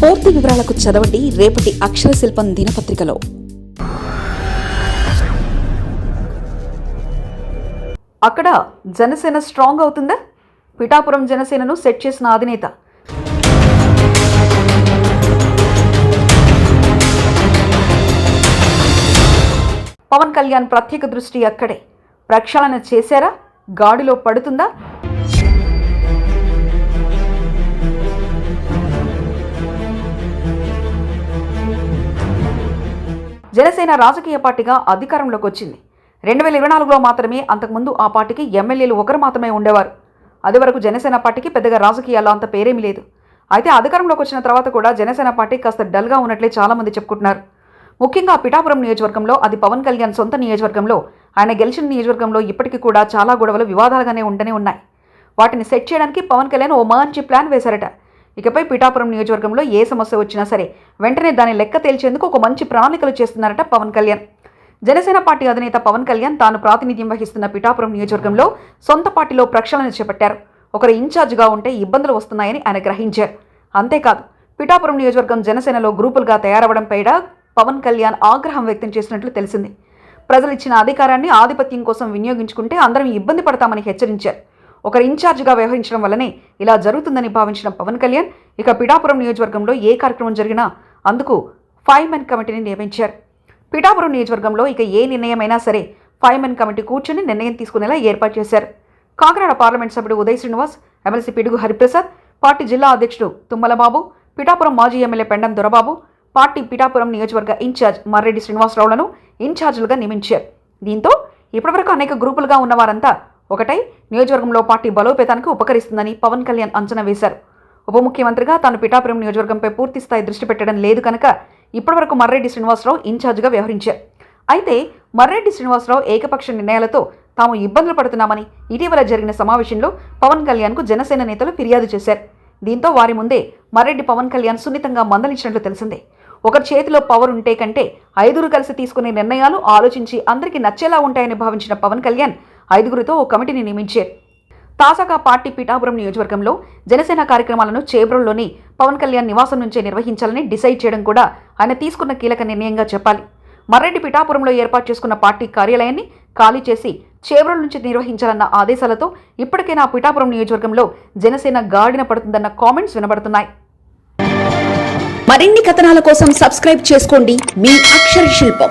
పూర్తి వివరాలకు చదవండి రేపటి అక్షర శిల్పం దినపత్రికలో. అక్కడ జనసేన స్ట్రాంగ్ అవుతుందా? పిఠాపురం జనసేనను సెట్ చేసిన అధినేత. పవన్ కళ్యాణ్ ప్రత్యేక దృష్టి అక్కడే. ప్రక్షాళన చేశారా? గాడిలో పడుతుందా? జనసేన రాజకీయ పార్టీగా అధికారంలోకి వచ్చింది. రెండు వేల ఇరవై నాలుగులో మాత్రమే అంతకుముందు ఆ పార్టీకి ఎమ్మెల్యేలు ఒకరు మాత్రమే ఉండేవారు. అది వరకు జనసేన పార్టీకి పెద్దగా రాజకీయాల్లో అంత పేరేమీ లేదు. అయితే అధికారంలోకి వచ్చిన తర్వాత కూడా జనసేన పార్టీ కాస్త డల్గా ఉన్నట్లే చాలామంది చెప్పుకుంటున్నారు. ముఖ్యంగా పిఠాపురం నియోజకవర్గంలో అది పవన్ కళ్యాణ్ సొంత నియోజకవర్గంలో ఆయన గెలిచిన నియోజకవర్గంలో ఇప్పటికీ కూడా చాలా గొడవలు వివాదాలుగానే ఉంటూనే ఉన్నాయి. వాటిని సెట్ చేయడానికి పవన్ కళ్యాణ్ ఓ మంచి ప్లాన్ వేశారట. ఇకపై పిఠాపురం నియోజకవర్గంలో ఏ సమస్య వచ్చినా సరే వెంటనే దాని లెక్క తేల్చేందుకు ఒక మంచి ప్రణాళికలు చేస్తున్నారట పవన్ కళ్యాణ్. జనసేన పార్టీ అధినేత పవన్ కళ్యాణ్ తాను ప్రాతినిధ్యం వహిస్తున్న పిఠాపురం నియోజకవర్గంలో సొంత పార్టీలో ప్రక్షాళన చేపట్టారు. ఒకరు ఇన్ఛార్జ్గా ఉంటే ఇబ్బందులు వస్తున్నాయని ఆయన గ్రహించారు. అంతేకాదు పిఠాపురం నియోజకవర్గం జనసేనలో గ్రూపులుగా తయారవడంపై పవన్ కళ్యాణ్ ఆగ్రహం వ్యక్తం చేసినట్లు తెలిసింది. ప్రజలు ఇచ్చిన అధికారాన్ని ఆధిపత్యం కోసం వినియోగించుకుంటే అందరం ఇబ్బంది పడతామని హెచ్చరించారు. ఒకరు ఇన్ఛార్జిగా వ్యవహరించడం వల్లనే ఇలా జరుగుతుందని భావించిన పవన్ కళ్యాణ్ ఇక పిఠాపురం నియోజకవర్గంలో ఏ కార్యక్రమం జరిగినా అందుకు ఫైవ్ మెన్ కమిటీని నియమించారు. పిఠాపురం నియోజకవర్గంలో ఇక ఏ నిర్ణయమైనా సరే ఫైవ్ మెన్ కమిటీ కూర్చొని నిర్ణయం తీసుకునేలా ఏర్పాటు చేశారు. కాకినాడ పార్లమెంట్ సభ్యుడు ఉదయ్ శ్రీనివాస్ ఎమ్మెల్సీ పిడుగు హరిప్రసాద్ పార్టీ జిల్లా అధ్యక్షుడు తుమ్మలబాబు పిఠాపురం మాజీ ఎమ్మెల్యే పెండం దొరబాబు పార్టీ పిఠాపురం నియోజకవర్గ ఇన్ఛార్జ్ మర్రెడ్డి శ్రీనివాసరావులను ఇన్ఛార్జీలుగా నియమించారు. దీంతో ఇప్పటివరకు అనేక గ్రూపులుగా ఉన్నవారంతా ఒకటై నియోజకవర్గంలో పార్టీ బలోపేతానికి ఉపకరిస్తుందని పవన్ కళ్యాణ్ అంచనా వేశారు. ఉప ముఖ్యమంత్రిగా తాను పిఠాపురం నియోజకవర్గంపై పూర్తిస్థాయి దృష్టి పెట్టడం లేదు కనుక ఇప్పటివరకు మర్రెడ్డి శ్రీనివాసరావు ఇన్ఛార్జిగా వ్యవహరించారు. అయితే మర్రెడ్డి శ్రీనివాసరావు ఏకపక్ష నిర్ణయాలతో తాము ఇబ్బందులు పడుతున్నామని ఇటీవల జరిగిన సమావేశంలో పవన్ కళ్యాణ్కు జనసేన నేతలు ఫిర్యాదు చేశారు. దీంతో వారి ముందే మర్రెడ్డి పవన్ కళ్యాణ్ సున్నితంగా మందలించినట్లు తెలిసిందే. ఒకరి చేతిలో పవర్ ఉంటే కంటే ఐదుగురు కలిసి తీసుకునే నిర్ణయాలు ఆలోచించి అందరికీ నచ్చేలా ఉంటాయని భావించిన పవన్ కళ్యాణ్ ఐదుగురితో ఓ కమిటీని నియమించారు. తాజాగా పార్టీ పిఠాపురం నియోజకవర్గంలో జనసేన కార్యక్రమాలను చేబ్రోల్లోని పవన్ కళ్యాణ్ నివాసం నుంచే నిర్వహించాలని డిసైడ్ చేయడం కూడా ఆయన తీసుకున్న కీలక నిర్ణయంగా చెప్పాలి. మర్రెడ్డి పిఠాపురంలో ఏర్పాటు చేసుకున్న పార్టీ కార్యాలయాన్ని ఖాళీ చేసి చేబ్రోల్ నుంచి నిర్వహించాలన్న ఆదేశాలతో ఇప్పటికైనా పిఠాపురం నియోజకవర్గంలో జనసేన గాడిన పడుతుందన్న కామెంట్స్ వినబడుతున్నాయి. మరిన్ని కథనాల కోసం సబ్స్క్రైబ్ చేసుకోండి. మీ అక్షర శిల్పం.